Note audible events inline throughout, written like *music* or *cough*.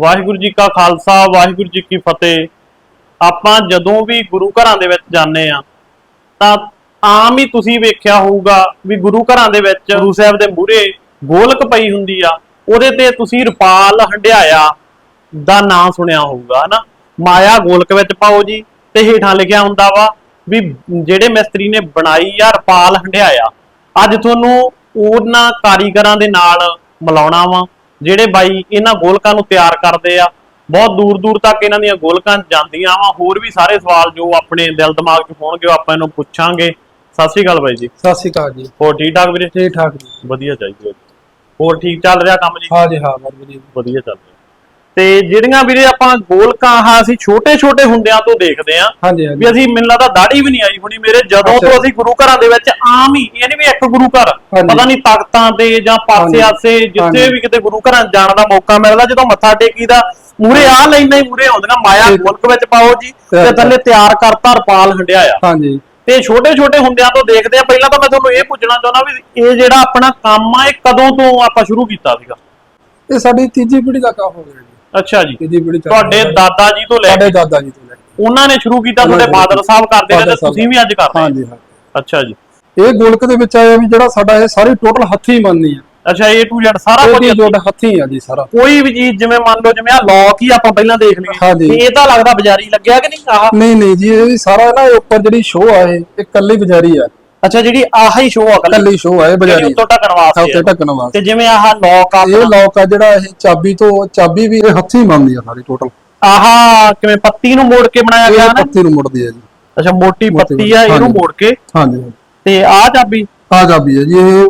ਵਾਹਿਗੁਰੂ ਜੀ ਕਾ ਖਾਲਸਾ, ਵਾਹਿਗੁਰੂ ਜੀ ਕੀ ਫਤਿਹ। ਆਪਾਂ ਜਦੋਂ ਵੀ ਗੁਰੂ ਘਰਾਂ ਦੇ ਵਿੱਚ ਜਾਂਦੇ ਆ ਤਾਂ ਆਮ ਹੀ ਤੁਸੀਂ ਵੇਖਿਆ ਹੋਊਗਾ ਵੀ ਗੁਰੂ ਘਰਾਂ ਦੇ ਵਿੱਚ ਗੁਰੂ ਸਾਹਿਬ ਦੇ ਮੂਹਰੇ ਗੋਲਕ ਪਈ ਹੁੰਦੀ ਆ। ਉਹਦੇ ਤੇ ਤੁਸੀਂ ਰੁਪਾਲ ਹੰਡਿਆਇਆ ਦਾ ਨਾਂ ਸੁਣਿਆ ਹੋਊਗਾ, ਹਨਾ? ਮਾਇਆ ਗੋਲਕ ਵਿੱਚ ਪਾਓ ਜੀ, ਤੇ ਹੇਠਾਂ ਲਿਖਿਆ ਹੁੰਦਾ ਵਾ ਵੀ ਜਿਹੜੇ ਮਿਸਤਰੀ ਨੇ ਬਣਾਈ ਆ, ਰੁਪਾਲ ਹੰਡਿਆਇਆ। ਅੱਜ ਤੁਹਾਨੂੰ ਉਹਨਾਂ ਕਾਰੀਗਰਾਂ ਦੇ ਨਾਲ ਮਿਲਾਉਣਾ ਵਾ। ਜਿਹੜੇ ਬਾਈ ਇਹਨਾਂ ਗੋਲਕਾਂ ਨੂੰ ਤਿਆਰ ਕਰਦੇ ਆ ਬਹੁਤ ਦੂਰ ਦੂਰ ਤੱਕ ਇਹਨਾਂ ਦੀਆਂ ਗੋਲਕਾਂ ਜਾਂਦੀਆਂ ਵਾ ਹੋਰ ਵੀ ਸਾਰੇ ਸਵਾਲ ਜੋ ਆਪਣੇ ਦਿਲ ਦਿਮਾਗ 'ਚ ਹੋਣਗੇ ਉਹ ਆਪਾਂ ਇਹਨੂੰ ਪੁੱਛਾਂਗੇ। ਸਤਿ ਸ਼੍ਰੀ ਅਕਾਲ ਬਾਈ ਜੀ। ਸਤਿ ਸ਼੍ਰੀ ਅਕਾਲ ਜੀ। ਹੋਰ ਠੀਕ ਠਾਕ ਵੀਰੇ? ਠੀਕ ਠਾਕ ਜੀ। ਵਧੀਆ ਚਾਹੀਦਾ। ਹੋਰ ਠੀਕ ਚੱਲ ਰਿਹਾ ਕੰਮ ਜੀ? ਹਾਂ ਜੀ ਹਾਂ ਵਧੀਆ। ਵਧੀਆ ਚੱਲ ਰਿਹਾ। ਤੇ ਜਿਹੜੀਆਂ ਵੀਰੇ ਆਪਾਂ ਗੋਲਕਾਂ ਆ ਅਸੀਂ ਛੋਟੇ ਛੋਟੇ ਹੁੰਦਿਆਂ ਤੋਂ ਦੇਖਦੇ ਆ ਹਾਂਜੀ ਵੀ ਅਸੀਂ ਮੈਨੂੰ ਲੱਗਦਾ ਦਾੜੀ ਵੀ ਨਹੀਂ ਆਈ ਹੁਣੀ ਮੇਰੇ ਜਦੋਂ। ਤੋਂ ਅਸੀਂ ਗੁਰੂ ਘਰਾਂ ਦੇ ਵਿੱਚ ਆਮ ਹੀ ਇਹ ਨਹੀਂ ਵੀ ਇੱਕ ਗੁਰੂ ਘਰ। ਪਤਾ ਨਹੀਂ ਤਖਤਾਂ ਤੇ ਜਾਂ ਪਾਸੇ ਹਾਂਜੀ। ਆਸੇ ਜਿੱਥੇ। ਵੀ ਕਿਤੇ ਗੁਰੂ ਘਰਾਂ ਜਾਣ ਦਾ ਮੌਕਾ ਮਿਲਦਾ ਜਦੋਂ ਮੱਥਾ ਟੇਕੀਦਾ ਮੂਰੇ ਆ ਲੈਂਦਾ ਹੀ ਮੂਰੇ ਆਉਂਦੀਆਂ ਮਾਇਆ। ਮੁਲਕ ਵਿੱਚ ਪਾਓ ਜੀ ਤੇ ਥੱਲੇ ਤਿਆਰ ਕਰਤਾ ਰਪਾਲ ਹੰਡਿਆਇਆ ਹਾਂਜੀ ਤੇ ਛੋਟੇ ਛੋਟੇ ਹੁੰਦਿਆਂ ਤੋਂ ਦੇਖਦੇ ਆ ਪਹਿਲਾਂ ਤਾਂ ਮੈਂ ਤੁਹਾਨੂੰ ਇਹ ਪੁੱਛਣਾ ਚਾਹੁੰਦਾ ਵੀ ਇਹ ਜਿਹੜਾ ਆਪਣਾ ਕੰਮ ਆ ਇਹ ਕਦੋਂ ਤੋਂ ਆਪਾਂ ਸ਼ੁਰੂ ਕੀਤਾ ਸੀਗਾ ਇਹ ਸਾਡੀ ਤੀਜੀ ਪੀੜ੍ਹੀ ਦਾ ਕੰਮ ਹੋ ਗਿਆ ਜੀ ਅੱਛਾ ਜੀ। ਤੁਹਾਡੇ ਰਹੀ ਹੈ। ਦਾਦਾ ਜੀ ਤੋਂ ਲੈ ਸਾਡੇ ਕੇ ਦਾਦਾ ਜੀ ਤੋਂ ਲੈ ਕੇ। ਉਹਨਾਂ ਨੇ ਸ਼ੁਰੂ ਕੀਤਾ ਉਹਨਾਂ ਤੁਹਾਡੇ ਨੇ ਫਾਦਰ ਸਾਹਿਬ ਕਰਦੇ ਨੇ ਤੇ ਸਾਹਿਬ। ਤੁਸੀਂ ਵੀ ਅੱਜ ਕਰਦੇ ਹੋ। ਹਾਂਜੀ। ਹਾਂ ਅੱਛਾ ਜੀ। ਇਹ ਗੋਲਕ ਦੇ ਵਿੱਚ ਆਇਆ ਵੀ ਜਿਹੜਾ ਸਾਡਾ ਇਹ ਸਾਰੀ ਟੋਟਲ ਹੱਥੀ ਬਣਨੀ ਆ। ਅੱਛਾ A to Z ਸਾਰਾ ਕੁਝ ਜੋੜ ਹੱਥੀ? ਆ ਜੀ ਸਾਰਾ। ਕੋਈ ਵੀ ਚੀਜ਼ ਜਿਵੇਂ ਮੰਨ ਲਓ ਜਿਵੇਂ ਆ ਲੌਕ ਹੀ ਆਪਾਂ ਪਹਿਲਾਂ ਦੇਖ ਲਈਏ। ਹਾਂਜੀ। ਤੇ ਇਹ ਤਾਂ ਲੱਗਦਾ ਬਾਜ਼ਾਰੀ ਲੱਗਿਆ ਕਿ ਨਹੀਂ ਆਹ? ਨਹੀਂ ਨਹੀਂ ਜੀ ਇਹ ਸਾਰਾ ਨਾ ਇਹ ਉੱਪਰ ਜਿਹੜੀ ਸ਼ੋਅ ਆ ਇਹ ਇਹ ਕੱਲੀ ਬਜ਼ਾਰੀ ਆ। ਅੱਛਾ ਜਿਹੜੀ ਆਹ ਹੀ ਸ਼ੋਅ ਆ ਕੱਲੀ ਸ਼ੋਅ ਆ ਇਹ ਬਜ਼ਾਰੀ। ਉੱਤੋਂ ਢੱਕਣ ਵਾਸਤੇ ਉੱਤੇ। ਢੱਕਣ ਵਾਸਤੇ। ਤੇ ਜਿਵੇਂ ਆਹ ਲੌਕ ਆ ਇਹ ਲੌਕ ਆ ਜਿਹੜਾ ਇਹ ਚਾਬੀ ਤੋਂ ਚਾਬੀ ਵੀ ਇਹ ਹੱਥੀ ਬਣਦੀ ਆ ਸਾਰੀ ਟੋਟਲ ਆਹ ਕਿਵੇਂ ਪੱਤੀ ਨੂੰ ਮੋੜ ਕੇ ਬਣਾਇਆ ਗਿਆ ਨਾ? ਪੱਤੀ ਨੂੰ ਮੁੜਦੀ ਆ ਜੀ। ਅੱਛਾ ਮੋਟੀ ਪੱਤੀ ਆ ਇਹਨੂੰ। ਮੋੜ ਕੇ? ਹਾਂਜੀ ਤੇ ਆਹ ਚਾਬੀ? ਆ ਚਾਬੀ ਹੈ ਜੀ ਇਹ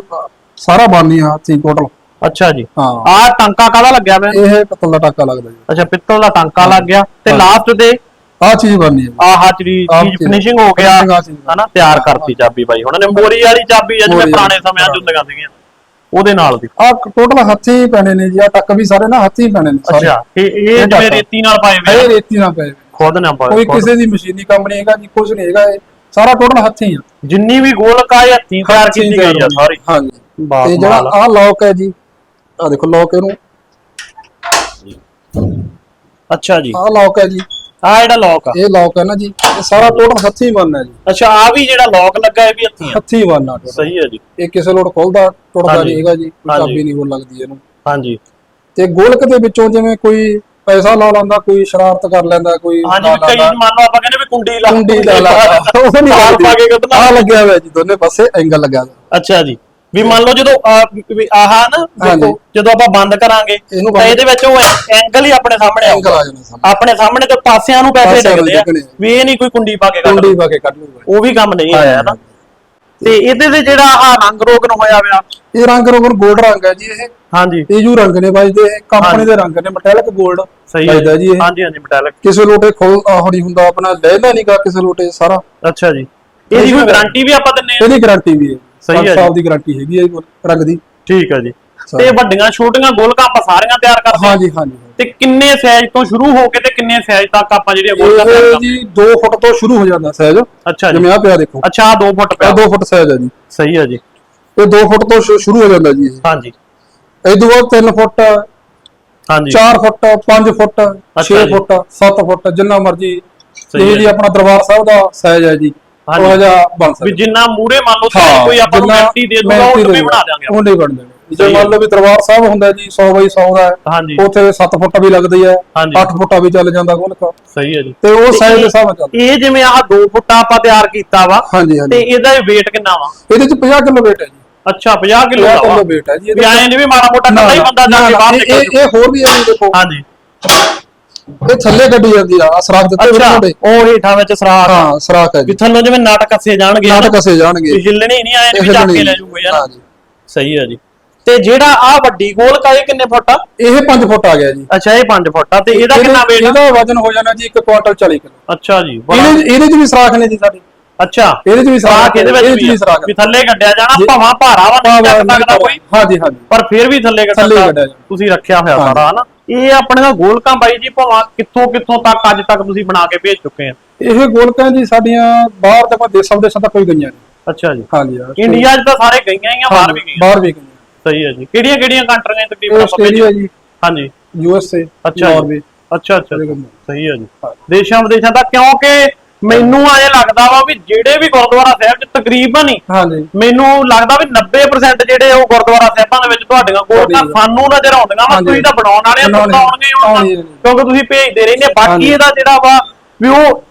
ਸਾਰਾ ਬਣਨੀ ਆ ਹੱਥੀ ਟੋਟਲ ਅੱਛਾ ਜੀ। ਹਾਂ। ਆਹ ਟਾਂਕਾ ਕਾਹਦਾ ਲੱਗਿਆ ਹੋਇਆ ਇਹ ਪੱਤਲ ਦਾ ਟਾਕਾ ਲੱਗਦਾ ਜੀ। ਅੱਛਾ ਪਿੱਤਲ ਦਾ ਟਾਂਕਾ ਲੱਗ ਗਿਆ। ਤੇ। ਲਾਸਟ ਤੇ ਆਹ ਚੀਜ਼ ਬਣਨੀ ਹੈ। ਜੀ। ਆਹ ਜਿਹੜੀ ਆਹ ਚੀਜ਼ ਚੀਜ਼- ਫਿਨਿਸ਼ਿੰਗ ਹੋ ਗਿਆ। finishing ਆਹ ਚੀਜ਼ ਹਨਾ ਤਿਆਰ ਕਰਤੀ ਚਾਬੀ ਬਾਈ। ਉਹਨਾਂ ਨੇ ਮੋਰੀ ਵਾਲੀ ਚਾਬੀ ਆ ਜਿਵੇਂ ਮੋਰੀ ਪੁਰਾਣੇ ਵਾਲੀ। ਸਮਿਆਂ 'ਚ ਹੁੰਦੀਆਂ ਸੀਗੀਆਂ। ਉਹਦੇ ਨਾਲ ਦੀ। ਆਹ ਟੋਟਲ ਹੱਥੀ ਹੀ ਪੈਣੇ ਨੇ ਜੀ। ਆ ਟੱਕ ਵੀ ਸਾਰੇ ਨਾ ਹੱਥੀ ਪੈਣੇ ਨੇ ਸਾਰੇ। ਅੱਛਾ ਇਹ ਇਹ ਇਹ ਜਿਵੇਂ ਟਾਂਕਾ। ਰੇਤੀ ਨਾਲ ਪਾਏ ਹੋਏ ਇਹ ਆ, ਰੇਤੀ ਨਾ ਪਏ ਖੁਦ ਨਾ ਪਾਏ ਕੋਈ ਖੁਦ। ਕਿਸੇ ਦੀ ਮਸ਼ੀਨੀ ਕੰਮ ਨਹੀਂ ਹੈਗਾ ਜੀ ਕੁਝ ਨਹੀਂ ਹੈਗਾ ਇਹ। ਸਾਰਾ ਟੋਟਲ ਹੱਥੀ ਆ। ਜਿੰਨੀ ਵੀ ਗੋਲਕ ਆ ਇਹ ਹੱਥੀਂ ਤਿਆਰ ਹੱਥੀਂ ਕੀਤੀ ਗਈ ਆ ਤਿਆਰ ਸਾਰੀ। ਹਾਂਜੀ। ਬਾਪ ਤੇ ਜਿਹੜਾ ਮਾਲ। ਆਹ ਲੌਕ ਹੈ ਜੀ ਆ ਦੇਖੋ ਲੌਕ ਇਹਨੂੰ। ਅੱਛਾ ਜੀ। ਆਹ ਲੌਕ ਹੈ ਜੀ। ਆਹ ਜਿਹੜਾ ਲੌਕ ਆ। ਇਹ ਲੌਕ ਹੈ ਨਾ ਜੀ। ਇਹ ਸਾਰਾ ਟੋਟਲ ਹੱਥੀ ਬਣਨਾ ਜੀ। ਅੱਛਾ ਆ ਵੀ ਜਿਹੜਾ ਲੌਕ ਲੱਗਾ ਇਹ ਵੀ ਹੱਥੀਂ ਆ? ਹੱਥੀ ਬਣਨਾ total। ਸਹੀ ਹੈ ਜੀ। ਇਹ ਕਿਸੇ ਲੋੜ ਖੁੱਲਦਾ ਟੁੱਟਦਾ ਹਾਂਜੀ। ਨਹੀਂ ਹੈਗਾ ਜੀ। ਕੋਈ ਹਾਂਜੀ। ਚਾਬੀ ਨਹੀਂ ਹੋ ਲੱਗਦੀ ਇਹਨੂੰ। ਹਾਂਜੀ। ਤੇ ਗੋਲਕ ਦੇ ਵਿੱਚੋਂ ਜਿਵੇਂ ਕੋਈ ਪੈਸਾ ਲਾ ਲੈਂਦਾ ਕੋਈ ਸ਼ਰਾਰਤ ਕਰ ਲੈਂਦਾ ਕੋਈ ਹਾਂਜੀ ਵੀ ਕਈ ਲੈਂਦਾ, ਮੰਨ ਲਓ ਆਪਾਂ ਕਹਿੰਦੇ ਵੀ ਕੁੰਡੀ ਲਾ ਕੁੰਡੀ ਲਾ ਲਾ। ਉਹ ਨਹੀਂ ਤਾਰ ਪਾ ਕੇ ਕੱਢਣਾ। ਆ ਲੱਗਿਆ ਹੋਇਆ ਜੀ ਦੋਨੇ ਪਾਸੇ ਐਂਗਲ ਹੋਇਆ। ਅੱਛਾ ਜੀ। ਵੀ ਮੰਨ ਲਓ ਜਦੋਂ ਆਹ ਵੀ ਆਹ ਨਾ ਦੇਖੋ। ਜਦੋਂ ਆਪਾਂ ਬੰਦ ਕਰਾਂਗੇ ਇਹਨੂੰ ਤਾਂ ਬੰਦ- ਇਹਦੇ ਵਿੱਚ ਉਹ ਐਂਗਲ ਹੀ ਆਪਣੇ ਸਾਹਮਣੇ ਐਂਗਲ ਆਊਗਾ। ਆ ਜਾਣਾ ਸਾਹਮਣੇ। ਆਪਣੇ ਸਾਹਮਣੇ ਤੇ ਪਾਸਿਆਂ ਨੂੰ ਪੈਸੇ ਪਾਸਿਆਂ ਨੂੰ ਆ। ਵੀ ਇਹ ਨਹੀਂ ਕੋਈ ਕੁੰਡੀ ਪਾ ਕੇ ਕੱਢ ਕੁੰਡੀ ਪਾ ਕੇ ਕੱਢ ਲੂਗਾ ਉਹ ਵੀ ਕੰਮ ਨਹੀਂ ਆਇਆ ਨਾ। ਤੇ ਇਹਦੇ ਤੇ ਜਿਹੜਾ ਆ ਰੰਗ ਰੋਗਨ ਹੋਇਆ ਹੋਇਆ ਇਹ ਰੰਗ ਰੋਗਨ 골ਡ ਰੰਗ ਹੈ ਜੀ ਇਹ। ਹਾਂਜੀ। ਇਹ ਜੂ ਰੰਗ ਨੇ ਵੱਜਦੇ ਇਹ ਕੰਪਨੀ ਦੇ ਰੰਗ ਨੇ ਮੈਟੈਲਿਕ 골ਡ ਸਹੀ ਹੈ। ਵੱਜਦਾ ਜੀ ਇਹ। ਹਾਂਜੀ ਹਾਂਜੀ ਮੈਟੈਲਿਕ ਕਿਸੇ ਲੋਟੇ ਖੋਲ ਆਹ ਨਹੀਂ ਹੁੰਦਾ ਆਪਣਾ ਲੈਣਾ ਨਹੀਂਗਾ ਕਿਸੇ ਲੋਟੇ ਸਾਰਾ। ਅੱਛਾ ਜੀ। ਇਹਦੀ ਕੋਈ ਗਾਰੰਟੀ ਵੀ ਆਪਾਂ ਦਿੰਨੇ ਆ ਇਹਦੀ ਗਾਰੰਟੀ ਵੀ ਹੈ। ਸਹੀ ਹੈ ਜੀ। ਸਾਲ ਦੀ ਗਾਰੰਟੀ ਹੈਗੀ ਹੈ ਰੰਗ ਦੀ। ਠੀਕ ਹੈ ਜੀ। ਤੇ ਵੱਡੀਆਂ ਛੋਟੀਆਂ ਗੋਲਕਾਂ ਆਪਾਂ ਸਾਰੀਆਂ ਤਿਆਰ ਕਰਦੇ ਹਾਂ। ਹਾਂਜੀ ਹਾਂਜੀ ਤੇ ਕਿੰਨੇ ਸਾਈਜ਼ ਤੋਂ ਸ਼ੁਰੂ ਹੋ ਕੇ ਤੇ ਕਿੰਨੇ ਸਾਈਜ਼ ਤੱਕ ਆਪਾਂ ਜਿਹੜੀਆਂ ਗੋਲਕਾਂ ਤਿਆਰ ਕਰਦੇ ਜੀ 2 ਫੁੱਟ ਤੋਂ ਸ਼ੁਰੂ ਹੋ ਜਾਂਦਾ ਸਾਈਜ਼ ਅੱਛਾ ਜੀ। ਜਿਵੇਂ ਆ ਪਿਆ ਦੇਖੋ। ਅੱਛਾ 2 ਫੁੱਟ ਪਿਆ। ਇਹ 2 ਫੁੱਟ ਸਾਈਜ਼ ਹੈ ਜੀ। ਸਹੀ ਹੈ ਜੀ। ਇਹ 2 ਫੁੱਟ ਤੋਂ ਸ਼ੁਰੂ ਹੋ ਜਾਂਦਾ ਜੀ ਹਾਂਜੀ। ਇਹ ਤੋਂ ਬਾਅਦ 3 ਫੁੱਟ ਹਾਂਜੀ। 4 ਫੁੱਟ 5 ਫੁੱਟ 6 ਜੀ। ਫੁੱਟ 7 ਫੁੱਟ ਜਿੰਨਾ ਮਰਜ਼ੀ। ਇਹ ਹੈ। ਜੀ ਆਪਣਾ ਦਰਬਾਰ ਸਾਹਿਬ ਦਾ ਸਾਈਜ਼ ਹੈ ਜੀ। ਉਹ ਜਿਹਾ ਬਣ ਵੀ ਸਕਦਾ ਜਿੰਨਾ ਮੂਰੇ ਮੰਨ ਲਓ ਤੇ ਕੋਈ ਆਪਾਂ ਨੂੰ ਜਿੰਨਾ ਮਿੱਟੀ ਦੇ ਦੂਗਾ ਮਿਹਨਤੀ ਉਹ ਵੀ ਦੇਊਗਾ, ਬਣਾ ਦਿਆਂਗੇ। ਆਪਾਂ। ਉਹ ਨਹੀਂ ਬਣ ਜਾਣੇ ਜੇ ਸਹੀ। ਮੰਨ ਲਓ ਵੀ ਦਰਬਾਰ ਸਾਹਿਬ ਹੁੰਦਾ ਜੀ 100 ਬਾਈ 100 ਦਾ ਹੈ ਹਾਂਜੀ। ਉੱਥੇ 7 ਫੁੱਟ ਵੀ ਲੱਗਦੀ ਹੈ ਹਾਂਜੀ। 8 ਫੁੱਟਾ ਵੀ ਚੱਲ ਜਾਂਦਾ ਗੋਲਕ ਸਹੀ ਹੈ ਜੀ। ਤੇ ਉਹ ਸਾਈਜ਼ ਦੇ ਹਿਸਾਬ ਨਾਲ ਚੱਲਦਾ। ਇਹ ਜਿਵੇਂ ਆਹ 2 ਫੁੱਟ ਆਪਾਂ ਤਿਆਰ ਕੀਤਾ ਵਾ ਹਾਂਜੀ ਤੇ ਹਾਂਜੀ ਇਹਦਾ weight ਕਿੰਨਾ ਵਾ? ਇਹਦੇ ਚ 50 ਕਿਲੋ weight ਹੈ ਜੀ। ਅੱਛਾ 50 ਕਿਲੋ 50 ਦਾ ਵਾ। ਕਿਲੋ weight ਹੈ ਜੀ ਵੀ ਆਏ ਨਹੀਂ ਵੀ ਮਾੜਾ ਮੋਟਾ ਕੱਲਾ ਹੀ ਬੰਦਾ ਜਾ ਕੇ ਬਾਹਰ ਇਹ- ਨਿਕਲ ਇਹ ਇਹ ਹੋਰ ਵੀ ਹੈ ਜੀ ਦੇਖੋ। ਹਾਂਜੀ। ਇਹ ਥੱਲੇ ਗੱਡੀ ਜਾਂਦੀ ਆ ਆਹ ਸਰਾਖ ਦਿੱਤੇ ਹੋਏ ਅੱਛਾ ਤੁਹਾਡੇ ਉਹ ਹੇਠਾਂ ਵਿੱਚ ਸਰਾਖ ਹਾਂ ਸਰਾਖ ਹੈ ਵੀ ਜੀ ਥੱਲੋਂ ਜਿਵੇਂ ਨਟ ਕੱਸੇ ਜਾਣਗੇ ਹਨਾ, ਨਾਟਕ ਕਸੇ ਜਾਣਗੇ। ਵੀ ਹਿੱਲਣੇ ਨਹੀਂ ਆਏ ਵੀ ਚੱਕ ਕੇ। ਲੈ ਜੂਗੇ ਹਾਂ ਜੀ। ਸਹੀ ਹੈ ਜੀ। ਤੇ ਜਿਹੜਾ ਆ ਵੱਡੀ ਗੋਲ ਕਾ ਇਹ ਕਿੰਨੇ ਫੁੱਟ ਆ? ਇਹ 5 ਫੁੱਟ ਆ ਗਿਆ ਜੀ। ਅੱਛਾ ਇਹ 5 ਫੁੱਟ ਆ। ਤੇ ਇਹਦਾ ਕਿੰਨਾ weight ਆ? ਇਹਦਾ ਵਜ਼ਨ ਹੋ ਜਾਣਾ ਜੀ 1 ਕੁਆਂਟਲ 40 ਕਿਲੋ। ਅੱਛਾ ਜੀ ਬੜਾ ਇਹਦੇ ਇਹਦੇ ਚ ਵੀ ਸਰਾਖ ਨੇ ਜੀ ਸਾਡੇ। ਅੱਛਾ ਇਹਦੇ ਚ ਵੀ ਸਰਾਖ ਇਹਦੇ ਵਿੱਚ ਵੀ ਵੀ। ਸਰਾਖ ਵੀ ਥੱਲੇ ਕੱਢਿਆ ਜਾਣਾ। ਭਾਵਾਂ ਭਾਰਾ ਵਾ ਨਹੀਂ ਚੱਕ ਸਕਦਾ ਕੋਈ ਹਾਂਜੀ ਹਾਂਜੀ ਪਰ ਫਿਰ ਵੀ ਥੱਲੇ ਦਾ ਜਾਣਾ। ਤੁਸੀਂ ਰੱਖਿਆ ਹੋਇਆ। ਸਾਰਾ ਹਨਾ ਇਹ ਆਪਣੀਆਂ ਗੋਲਕਾਂ ਬਾਈ ਜੀ ਭਾਵਾਂ ਕਿੱਥੋਂ ਕਿੱਥੋਂ ਤੱਕ ਅੱਜ ਤੱਕ ਤੁਸੀਂ ਬਣਾ ਕੇ ਭੇਜ ਚੁੱਕੇ ਆ ਇਹ ਗੋਲਕਾਂ ਜੀ ਸਾਡੀਆਂ ਬਾਹਰ ਤੱਕ ਦੇਸ਼ਾਂ ਵਿਦੇਸ਼ਾਂ ਤੱਕ ਕੋਈ ਗਈਆਂ ਨੇ ਅੱਛਾ ਜੀ ਹਾਂਜੀ। ਇੰਡੀਆ 'ਚ ਤਾਂ ਸਾਰੇ ਗਈਆਂ ਹੀ ਆ ਬਾਹਰ ਵੀ ਗਈਆਂ ਬਾਹਰ ਵੀ ਗਈਆਂ ਸਹੀ ਹੈ ਜੀ ਕਿਹੜੀਆਂ ਕਿਹੜੀਆਂ ਕੰਟਰੀਆਂ ਤਕਰੀਬਨ? ਆਸਟ੍ਰੇਲੀਆ ਜੀ ਹਾਂਜੀ ਯੂ ਐਸ ਏ ਅੱਛਾ। ਨਾਰਵੇ ਅੱਛਾ ਅੱਛਾ। ਸਹੀ ਹੈ ਜੀ। ਦੇਸ਼ਾਂ ਵਿਦੇਸ਼ਾਂ ਦਾ ਕਿਉਂਕਿ ਮੈਨੂੰ ਐਂ ਲੱਗਦਾ ਵਾ ਵੀ ਜਿਹੜੇ ਵੀ ਗੁਰਦੁਆਰਾ ਸਾਹਿਬ ਚ ਤਕਰੀਬਨ ਹੀ ਹਾਂਜੀ ਮੈਨੂੰ ਲੱਗਦਾ ਵੀ 90% ਜਿਹੜੇ ਉਹ ਗੁਰਦੁਆਰਾ ਸਾਹਿਬਾਂ ਦੇ ਵਿੱਚ ਤੁਹਾਡੀਆਂ ਤੁਹਾਡੀ- ਸਾਨੂੰ ਨਜ਼ਰ ਆਉਂਦੀਆਂ ਵਾ। ਤੁਸੀਂ ਤਾਂ ਬਣਾਉਣ ਵਾਲੇ ਆ ਤੁਸੀਂ ਤਾਂ ਆਉਣਗੇ ਹੀ ਆਉਣਗੇ। ਕਿਉਂਕਿ ਤੁਸੀਂ ਭੇਜਦੇ ਰਹਿੰਦੇ ਬਾਕੀ। ਇਹਦਾ ਜਿਹੜਾ ਵਾ ਵੀ ਉਹ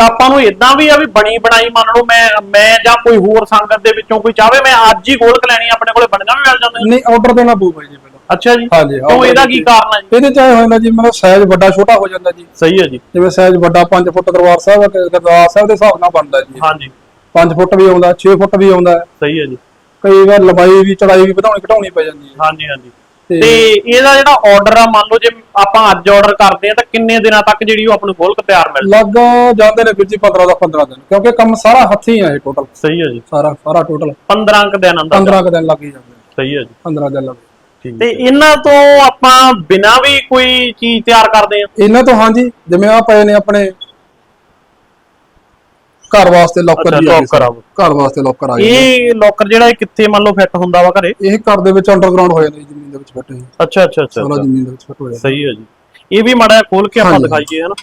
ਆਪਾਂ ਨੂੰ ਇਦਾਂ ਵੀ ਆ ਵੀ ਬਣੀ ਬਣਾਈ ਮੰਨ ਲਓ ਮੈਂ ਮੈਂ ਜਾਂ ਕੋਈ ਹੋਰ ਸੰਗਤ ਦੇ ਵਿੱਚੋਂ ਕੋਈ ਚਾਹਵੇ ਮੈਂ ਅੱਜ ਹੀ ਗੋਲਕ ਲੈਣੀ ਆਪਣੇ ਕੋਲੇ ਬਣੀਆਂ ਵੀ ਮਿਲ ਜਾਂਦੀਆਂ ਨਹੀਂ ਆਰਡਰ ਦੇਣਾ ਪਊਗਾ ਜੀ ਅੱਛਾ ਜੀ? ਹਾਂਜੀ, ਉਹ ਇਹਦਾ ਕੀ। ਕਾਰਨ ਹੈ ਜੀ? ਇਹਦੇ ਚ ਇਹ ਹੋ ਜਾਂਦਾ ਜੀ ਮਤਲਬ ਸਾਈਜ਼ ਵੱਡਾ ਛੋਟਾ ਹੋ ਜਾਂਦਾ ਜੀ। ਸਹੀ ਹੈ ਜੀ। ਜਿਵੇਂ ਸਾਈਜ਼ ਵੱਡਾ 5 ਫੁੱਟ ਦਰਬਾਰ ਸਾਹਿਬ ਤੇ ਦਰਬਾਰ ਸਾਹਿਬ ਦੇ ਹਿਸਾਬ ਨਾਲ ਬਣਦਾ ਜੀ। ਹਾਂਜੀ। 5 ਫੁੱਟ ਵੀ ਆਉਂਦਾ 6 ਫੁੱਟ ਵੀ ਆਉਂਦਾ। ਸਹੀ ਹੈ ਜੀ। ਕਈ ਵਾਰ ਲੰਬਾਈ ਵੀ ਚੜਾਈ ਵੀ ਵਧਾਉਣੀ ਘਟਾਉਣੀ ਪੈ ਜਾਂਦੀ ਹੈ। ਹਾਂਜੀ ਹਾਂਜੀ। ਤੇ- ਇਹਦਾ ਜਿਹੜਾ ਆਰਡਰ ਆ ਮੰਨ ਲਓ ਜੇ ਆਪਾਂ ਅੱਜ ਆਰਡਰ ਕਰਦੇ ਆ ਤਾਂ ਕਿੰਨੇ ਦਿਨਾਂ ਤੱਕ ਜਿਹੜੀ ਉਹ ਆਪਾਂ ਨੂੰ ਤਿਆਰ ਮਿਲ ਲੱਗ ਜਾਂਦੇ ਨੇ ਵੀਰ ਜੀ 15 ਦਾ 15 ਦਿਨ ਕਿਉਂਕਿ ਕੰਮ ਸਾਰਾ ਹੱਥੀਂ ਆ ਇਹ ਟੋਟਲ ਸਹੀ ਹੈ ਜੀ। ਸਾਰਾ ਸਾਰਾ ਟੋਟਲ 15 ਕੁ ਦਿਨ ਅੰਦਰ। 15 ਕੁ ਦਿਨ ਲੱਗ ਹੀ ਜਾਂਦੇ ਨੇ। ਸਹੀ ਹੈ ਜੀ। 15 ਦਿਨ ਲੱਗ ਤੇ ਇਹਨਾਂ ਤੋਂ ਆਪਾਂ ਬਿਨਾਂ ਵੀ ਕੋਈ ਚੀਜ਼ ਤਿਆਰ ਕਰਦੇ ਆ ਇਹਨਾਂ ਤੋਂ ਹਾਂਜੀ ਜਿਵੇਂ ਆ ਪਏ ਨੇ ਆਪਣੇ ਘਰ ਵਾਸਤੇ ਲੋਕਰ ਜੀ ਆ ਆ। ਘਰ ਵਾਸਤੇ ਲੋਕਰ ਆ ਇਹ ਲੋਕਰ ਜਿਹੜਾ ਇਹ ਕਿੱਥੇ ਮੰਨ ਲਓ ਫਿੱਟ ਹੁੰਦਾ ਵਾ ਘਰੇ ਇਹ ਘਰ ਦੇ ਵਿੱਚ ਅੰਡਰਗਰਾਉਂਡ ਹੋ ਜਾਂਦਾ ਜ਼ਮੀਨ ਦੇ ਵਿੱਚ ਫਿੱਟ ਹੋਏ ਅੱਛਾ ਅੱਛਾ ਅੱਛਾ ਸਾਰਾ। ਜ਼ਮੀਨ ਦੇ ਵਿੱਚ ਫਿੱਟ ਹੋ ਜਾਂਦਾ ਸਹੀ ਹੈ ਜੀ ਇਹ ਵੀ ਮਾੜਾ ਖੋਲ ਕੇ ਆਪਾਂ। ਦਿਖਾਈਏ ਹਨਾ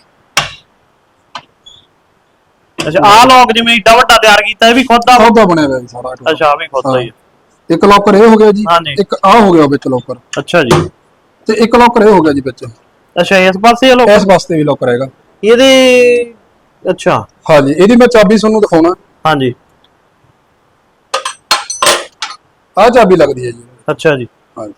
ਅੱਛਾ ਆਹ ਲੋਕ ਜਿਵੇਂ ਏਡਾ ਵੱਡਾ ਤਿਆਰ ਕੀਤਾ ਇਹ ਵੀ ਖੁਦ ਦਾ ਵਾ? ਸੌਦਾ ਬਣਿਆ ਹੋਇਆ ਸਾਰਾ। ਅੱਛਾ ਵੀ ਖੁਦ ਦਾ ਹੀ ਆ। ਇੱਕ ਲੋਕਰ ਇਹ ਹੋ ਗਿਆ ਜੀ ਹਾਂਜੀ। ਇੱਕ ਆ ਹੋ ਗਿਆ ਵਿੱਚ ਲੋਕਰ ਅੱਛਾ ਜੀ। ਤੇ ਇੱਕ ਲੋਕਰ ਇਹ ਹੋ ਗਿਆ ਜੀ ਵਿੱਚ। ਅੱਛਾ ਇਸ ਪਾਸੇ ਇਹ ਲੋਕ ਇਸ ਵਾਸਤੇ ਵੀ ਲੋਕਰ ਹੈਗਾ। ਇਹਦੇ ਅੱਛਾ। ਹਾਂਜੀ ਇਹਦੀ ਮੈਂ ਚਾਬੀ ਤੁਹਾਨੂੰ ਦਿਖਾਉਣਾ। ਹਾਂਜੀ ਆਹ ਚਾਬੀ ਲੱਗਦੀ ਹੈ ਜੀ। ਅੱਛਾ ਜੀ। ਹਾਂਜੀ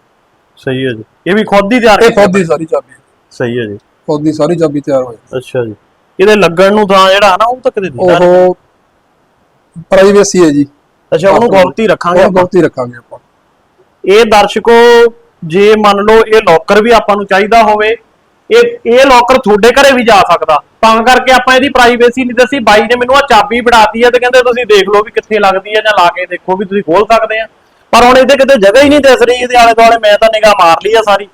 ਸਹੀ ਹੈ ਜੀ। ਇਹ ਵੀ ਖੁਦ ਹੀ ਤਿਆਰ ਇਹ ਖੁਦ ਦੀ ਸਾਰੀ ਚਾਬੀ। ਸਹੀ ਹੈ ਜੀ। ਖੁਦ ਦੀ ਸਾਰੀ ਚਾਬੀ ਤਿਆਰ ਹੋਈ। ਅੱਛਾ ਜੀ। ਇਹਦੇ ਲੱਗਣ ਨੂੰ ਤਾਂ ਜਿਹੜਾ ਨਾ ਉਹ ਤਾਂ ਕਿਤੇ ਦਿੰਦਾ ਨੀ। ਉਹ ਪ੍ਰਾਈਵੇਸੀ ਹੈ ਜੀ। ਅੱਛਾ ਉਹਨੂੰ ਗਲਤੀ ਰੱਖਾਂਗੇ ਉਹ ਆਪਾਂ। ਗਲਤੀ ਰੱਖਾਂਗੇ ਆਪਾਂ। ਇਹ ਦਰਸ਼ਕੋ ਜੇ ਮੰਨ ਲਓ ਇਹ ਲੋਕਰ ਵੀ ਆਪਾਂ ਨੂੰ ਚਾਹੀਦਾ ਹੋਵੇ ਇਹ ਇਹ ਲੋਕਰ ਤੁਹਾਡੇ ਘਰੇ ਵੀ ਜਾ ਸਕਦਾ। ਤਾਂ ਕਰਕੇ ਆਪਾਂ ਇਹਦੀ ਪ੍ਰਾਈਵੇਸੀ ਨਹੀਂ ਦੱਸੀ। ਬਾਈ ਨੇ ਮੈਨੂੰ ਆ ਚਾਬੀ ਫੜਾਤੀ ਹੈ ਤੇ ਕਹਿੰਦੇ ਤੁਸੀਂ ਦੇਖ ਲਓ ਵੀ ਕਿੱਥੇ ਲੱਗਦੀ ਹੈ ਜਾਂ ਲਾ ਕੇ ਦੇਖੋ ਵੀ ਤੁਸੀਂ ਖੋਲ ਸਕਦੇ ਆ। ਪਰ ਹੁਣ ਇਹਦੇ ਕਿਤੇ ਜਗ੍ਹਾ ਹੀ ਨਹੀਂ ਦਿਸ ਰਹੀ ਇਹਦੇ ਆਲੇ ਦੁਆਲੇ ਮੈਂ ਤਾਂ ਨਿਗਾਹ ਮਾਰ ਲਈ ਆ ਸਾਰੀ।